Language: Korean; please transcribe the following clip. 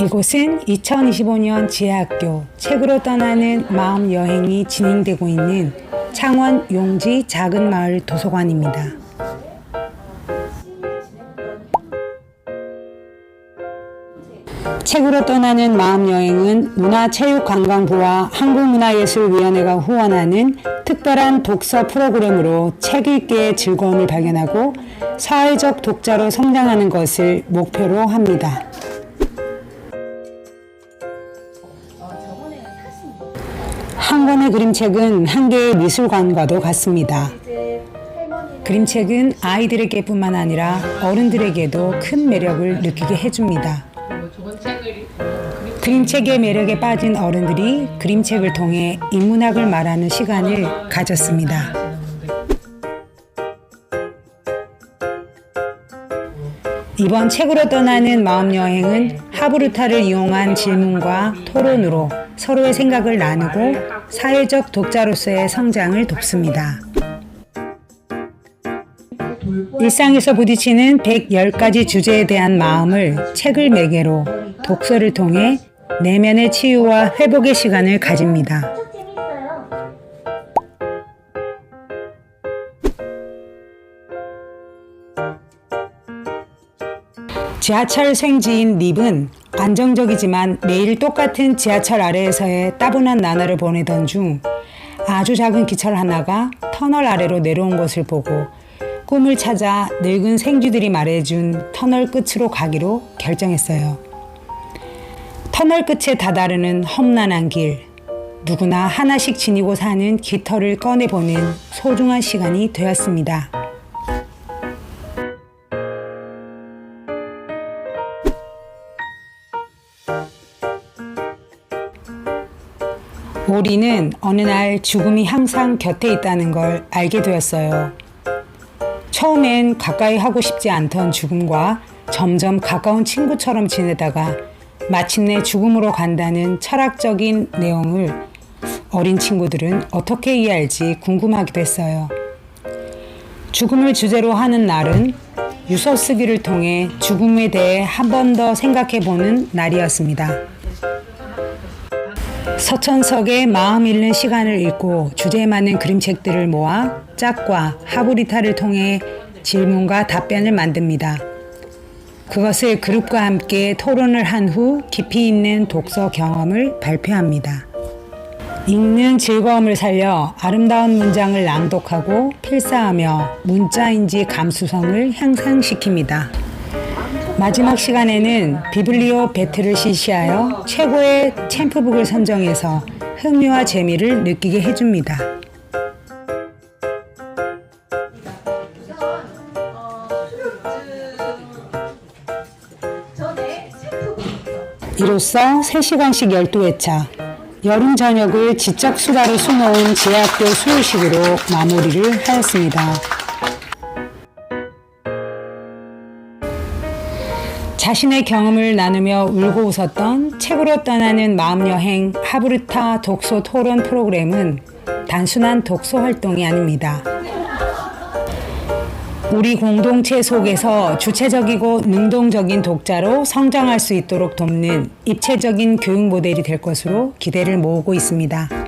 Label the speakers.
Speaker 1: 이곳은 2025년 지하학교 책으로 떠나는 마음 여행이 진행되고 있는 창원 용지 작은 마을 도서관입니다. 책으로 떠나는 마음 여행은 문화체육관광부와 한국문화예술위원회가 후원하는 특별한 독서 프로그램으로 책 읽기의 즐거움을 발견하고 사회적 독자로 성장하는 것을 목표로 합니다. 한 권의 그림책은 한 개의 미술관과도 같습니다. 그림책은 아이들에게뿐만 아니라 어른들에게도 큰 매력을 느끼게 해줍니다. 그림책의 매력에 빠진 어른들이 그림책을 통해 인문학을 말하는 시간을 가졌습니다. 이번 책으로 떠나는 마음 여행은 하브루타를 이용한 질문과 토론으로 서로의 생각을 나누고 사회적 독자로서의 성장을 돕습니다. 일상에서 부딪히는 110가지 주제에 대한 마음을 책을 매개로 독서를 통해 내면의 치유와 회복의 시간을 가집니다. 지하철 생지인 립은 안정적이지만 매일 똑같은 지하철 아래에서의 따분한 나날을 보내던 중 아주 작은 기철 하나가 터널 아래로 내려온 것을 보고 꿈을 찾아 늙은 생쥐들이 말해준 터널 끝으로 가기로 결정했어요. 터널 끝에 다다르는 험난한 길, 누구나 하나씩 지니고 사는 깃털을 꺼내보는 소중한 시간이 되었습니다. 우리는 어느 날 죽음이 항상 곁에 있다는 걸 알게 되었어요. 처음엔 가까이 하고 싶지 않던 죽음과 점점 가까운 친구처럼 지내다가 마침내 죽음으로 간다는 철학적인 내용을 어린 친구들은 어떻게 이해할지 궁금하기도 했어요. 죽음을 주제로 하는 날은 유서 쓰기를 통해 죽음에 대해 한 번 더 생각해 보는 날이었습니다. 서천석의 마음 읽는 시간을 읽고 주제에 맞는 그림책들을 모아 짝과 하브리타를 통해 질문과 답변을 만듭니다. 그것을 그룹과 함께 토론을 한 후 깊이 있는 독서 경험을 발표합니다. 읽는 즐거움을 살려 아름다운 문장을 낭독하고 필사하며 문자인지 감수성을 향상시킵니다. 마지막 시간에는 비블리오 배틀을 실시하여 최고의 챔프북을 선정해서 흥미와 재미를 느끼게 해줍니다. 이로써 3시간씩 12회차 여름 저녁을 지적 수다로 수놓은 제학교 수요식으로 마무리를 하였습니다. 자신의 경험을 나누며 울고 웃었던 책으로 떠나는 마음여행 하브르타 독서 토론 프로그램은 단순한 독서 활동이 아닙니다. 우리 공동체 속에서 주체적이고 능동적인 독자로 성장할 수 있도록 돕는 입체적인 교육 모델이 될 것으로 기대를 모으고 있습니다.